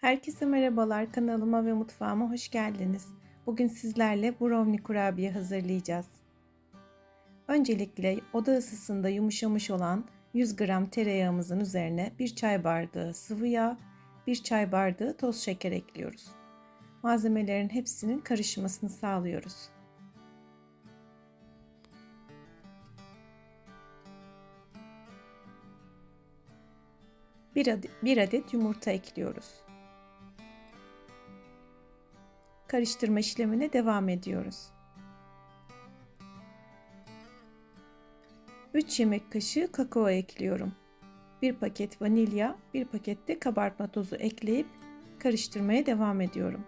Herkese merhabalar. Kanalıma ve mutfağıma hoş geldiniz. Bugün sizlerle brownie kurabiye hazırlayacağız. Öncelikle oda ısısında yumuşamış olan 100 gram tereyağımızın üzerine 1 çay bardağı sıvı yağ, 1 çay bardağı toz şeker ekliyoruz. Malzemelerin hepsinin karışmasını sağlıyoruz. Bir adet, bir adet yumurta ekliyoruz. Karıştırma işlemine devam ediyoruz. 3 yemek kaşığı kakao ekliyorum. 1 paket vanilya, 1 paket de kabartma tozu ekleyip karıştırmaya devam ediyorum.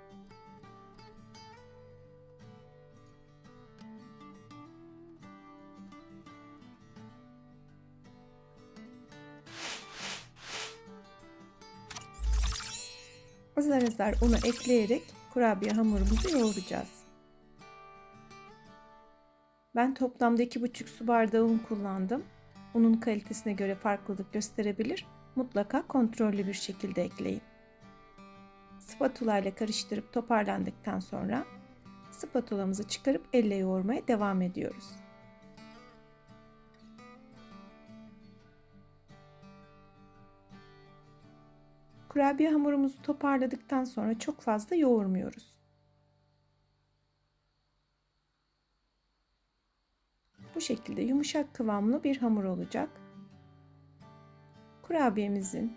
Azar azar unu ekleyerek kurabiye hamurumuzu yoğuracağız. Ben toplamda 2,5 su bardağı un kullandım. Unun kalitesine göre farklılık gösterebilir. Mutlaka kontrollü bir şekilde ekleyin. Spatula ile karıştırıp toparlandıktan sonra spatulamızı çıkarıp elle yoğurmaya devam ediyoruz. Kurabiye hamurumuzu toparladıktan sonra çok fazla yoğurmuyoruz. Bu şekilde yumuşak kıvamlı bir hamur olacak. Kurabiyemizin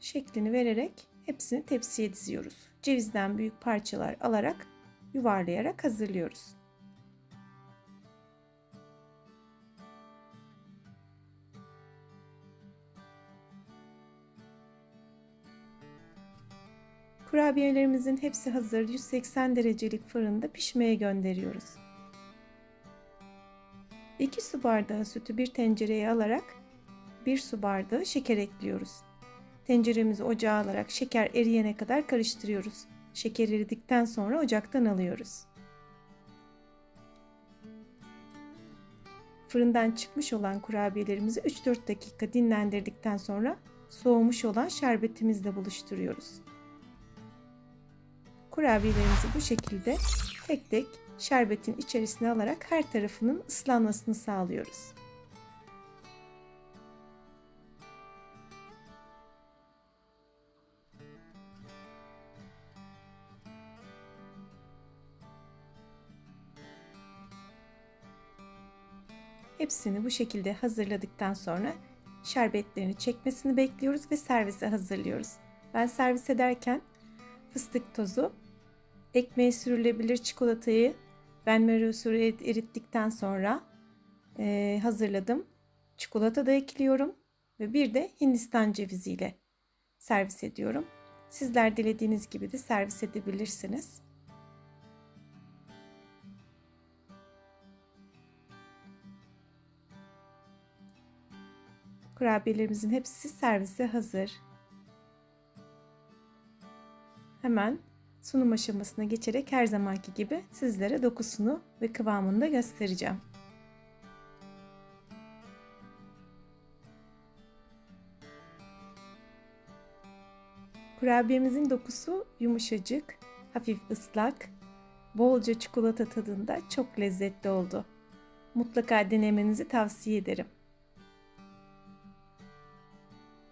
şeklini vererek hepsini tepsiye diziyoruz. Cevizden büyük parçalar alarak yuvarlayarak hazırlıyoruz. Kurabiyelerimizin hepsi hazır 180 derecelik fırında pişmeye gönderiyoruz. 2 su bardağı sütü bir tencereye alarak 1 su bardağı şeker ekliyoruz. Tenceremizi ocağa alarak şeker eriyene kadar karıştırıyoruz. Şeker eridikten sonra ocaktan alıyoruz. Fırından çıkmış olan kurabiyelerimizi 3-4 dakika dinlendirdikten sonra soğumuş olan şerbetimizle buluşturuyoruz. Kurabiyelerimizi bu şekilde tek tek şerbetin içerisine alarak her tarafının ıslanmasını sağlıyoruz. Hepsini bu şekilde hazırladıktan sonra şerbetlerini çekmesini bekliyoruz ve servise hazırlıyoruz. Ben servis ederken fıstık tozu, ekmeğe sürülebilir çikolatayı ben usulü erittikten sonra e, hazırladım. Çikolata da ekliyorum ve bir de Hindistan ceviziyle servis ediyorum. Sizler dilediğiniz gibi de servis edebilirsiniz. Kurabiyelerimizin hepsi servise hazır. Hemen sunum aşamasına geçerek her zamanki gibi sizlere dokusunu ve kıvamını da göstereceğim. Kurabiyemizin dokusu yumuşacık, hafif ıslak, bolca çikolata tadında çok lezzetli oldu. Mutlaka denemenizi tavsiye ederim.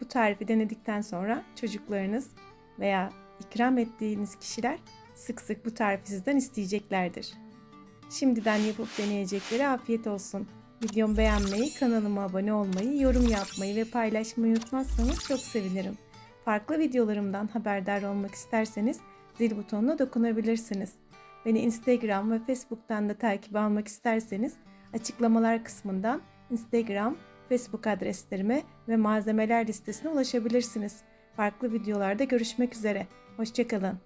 Bu tarifi denedikten sonra çocuklarınız veya ikram ettiğiniz kişiler sık sık bu tarifi sizden isteyeceklerdir. Şimdiden yapıp deneyecekleri afiyet olsun. Videomu beğenmeyi, kanalıma abone olmayı, yorum yapmayı ve paylaşmayı unutmazsanız çok sevinirim. Farklı videolarımdan haberdar olmak isterseniz zil butonuna dokunabilirsiniz. Beni Instagram ve Facebook'tan da takip almak isterseniz açıklamalar kısmından Instagram, Facebook adreslerime ve malzemeler listesine ulaşabilirsiniz. Farklı videolarda görüşmek üzere. Hoşçakalın.